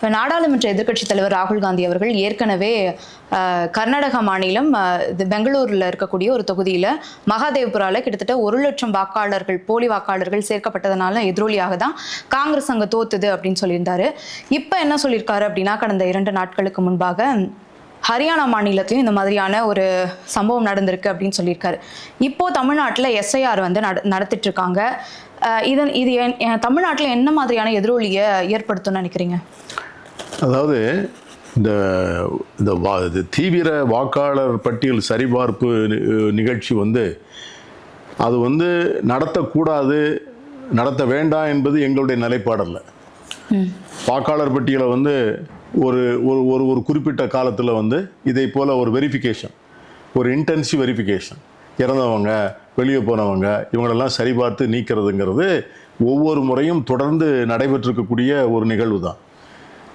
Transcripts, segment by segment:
இப்போ நாடாளுமன்ற எதிர்க்கட்சித் தலைவர் ராகுல் காந்தி அவர்கள் ஏற்கனவே கர்நாடகா கர்நாடக மாநிலம் இது பெங்களூரில் இருக்கக்கூடிய ஒரு தொகுதியில் மகாதேவ்புரால கிட்டத்தட்ட ஒரு லட்சம் வாக்காளர்கள் போலி வாக்காளர்கள் சேர்க்கப்பட்டதனால எதிரொலியாக தான் காங்கிரஸ் அங்கே தோத்துது அப்படின்னு சொல்லியிருந்தாரு. இப்போ என்ன சொல்லியிருக்காரு அப்படின்னா கடந்த இரண்டு நாட்களுக்கு முன்பாக ஹரியானா மாநிலத்திலையும் இந்த மாதிரியான ஒரு சம்பவம் நடந்திருக்கு அப்படின்னு சொல்லியிருக்காரு. இப்போ தமிழ்நாட்டில் எஸ்ஐஆர் வந்து நட நடத்திட்டு இருக்காங்க இதன் இது தமிழ்நாட்டில் என்ன மாதிரியான எதிரொலியை ஏற்படுத்தும்னு நினைக்கிறீங்க? அதாவது இந்த இந்த வா தீவிர வாக்காளர் பட்டியல் சரிபார்ப்பு நிகழ்ச்சி வந்து அது வந்து நடத்தக்கூடாது நடத்த வேண்டாம் என்பது எங்களுடைய நிலைப்பாடல்ல வாக்காளர் பட்டியலை வந்து ஒரு ஒரு ஒரு ஒரு குறிப்பிட்ட காலத்தில் வந்து இதை போல் ஒரு வெரிஃபிகேஷன் ஒரு இன்டென்சிவ் வெரிஃபிகேஷன் இறந்தவங்க வெளியே போனவங்க இவங்களெல்லாம் சரிபார்த்து நீக்கிறதுங்கிறது ஒவ்வொரு முறையும் தொடர்ந்து நடைபெற்றிருக்கக்கூடிய ஒரு நிகழ்வு தான்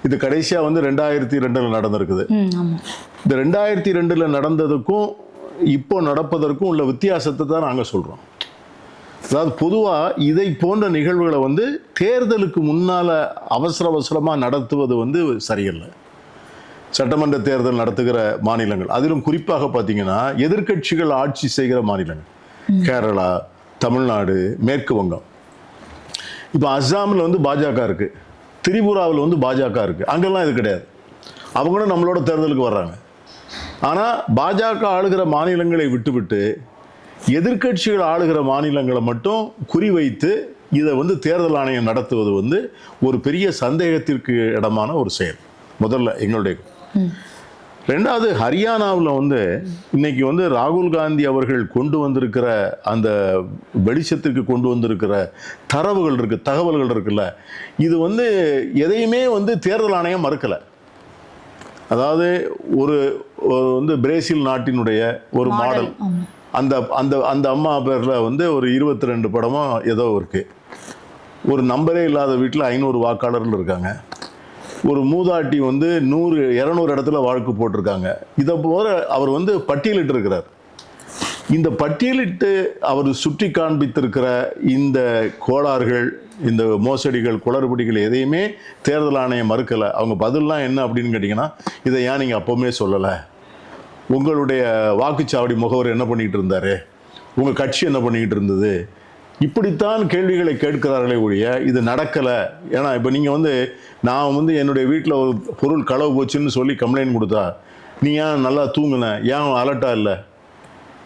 இது கடைசியாக வந்து ரெண்டாயிரத்தி ரெண்டில் நடந்திருக்குது. இந்த ரெண்டாயிரத்தி ரெண்டில் நடந்ததுக்கும் இப்போ நடப்பதற்கும் உள்ள வித்தியாசத்தை தான் நாங்கள் சொல்கிறோம் அதாவது பொதுவாக இதை போன்ற நிகழ்வுகளை வந்து தேர்தலுக்கு முன்னால் அவசர அவசரமாக நடத்துவது வந்து சரியில்லை. சட்டமன்ற தேர்தல் நடத்துகிற மாநிலங்கள் அதிலும் குறிப்பாக பார்த்தீங்கன்னா எதிர்க்கட்சிகள் ஆட்சி செய்கிற மாநிலங்கள். கேரளா தமிழ்நாடு மேற்கு வங்கம். இப்போ அஸ்ஸாமில் வந்து பாஜக இருக்கு. திரிபுராவில் வந்து பாஜக இருக்குது அங்கெல்லாம் இது கிடையாது. அவங்களும் நம்மளோட தேர்தலுக்கு வர்றாங்க. ஆனால் பாஜக ஆளுகிற மாநிலங்களை விட்டுவிட்டு எதிர்க்கட்சிகள் ஆளுகிற மாநிலங்களை மட்டும் குறிவைத்து இதை வந்து தேர்தல் ஆணையம் நடத்துவது வந்து ஒரு பெரிய சந்தேகத்திற்கு இடமான ஒரு செயல். முதல்ல எங்களுடைய ரெண்டாவது ஹரியானாவில் வந்து இன்னைக்கு வந்து ராகுல் காந்தி அவர்கள் கொண்டு வந்திருக்கிற அந்த வெளிச்சத்திற்கு கொண்டு வந்திருக்கிற தரவுகள் இருக்கு தகவல்கள் இருக்குல்ல இது வந்து எதையுமே வந்து தேர்தல் ஆணையம் மறுக்கலை. அதாவது ஒரு வந்து பிரேசில் நாட்டினுடைய ஒரு மாடல் அந்த அந்த அந்த அம்மா பேரில் வந்து ஒரு இருபத்தி ரெண்டு படமோ ஏதோ இருக்கு. ஒரு நம்பரே இல்லாத வீட்டில் ஐநூறு வாக்காளர்கள் இருக்காங்க. ஒரு மூதாட்டி வந்து நூறு இரநூறு இடத்துல வாழ்க்கை போட்டிருக்காங்க. இதை போல அவர் வந்து பட்டியலிட்டு இருக்கிறார் இந்த பட்டியலிட்டு அவர் சுட்டி காண்பித்திருக்கிற இந்த கோளாறுகள் இந்த மோசடிகள் குளறுபடிகள் எதையுமே தேர்தல் ஆணையம் மறுக்கலை. அவங்க பதிலெலாம் என்ன அப்படின்னு கேட்டிங்கன்னா இதை ஏன் நீங்கள் அப்போவுமே சொல்லலை? உங்களுடைய வாக்குச்சாவடி முகவர் என்ன பண்ணிக்கிட்டு இருந்தார்? உங்கள் கட்சி என்ன பண்ணிக்கிட்டு இருந்தது? இப்படித்தான் கேள்விகளை கேட்கிறார்களே ஒழிய இது நடக்கலை. ஏன்னா இப்போ நீங்கள் வந்து நான் வந்து என்னுடைய வீட்டில் ஒரு பொருள் களவு போச்சுன்னு சொல்லி கம்ப்ளைண்ட் கொடுத்தா நீ ஏன் நல்லா தூங்கின? ஏன் அலர்ட்டாக இல்லை?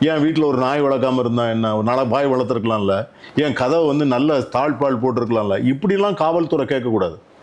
ஏன் வீட்டில் ஒரு நாய் வளர்க்காம இருந்தால் என்ன? ஒரு நல்ல பாய் வளர்த்துருக்கலாம்ல? ஏன் கதவை வந்து நல்ல தாழ்பால் போட்டிருக்கலாம்ல? இப்படிலாம் காவல்துறை கேட்கக்கூடாது.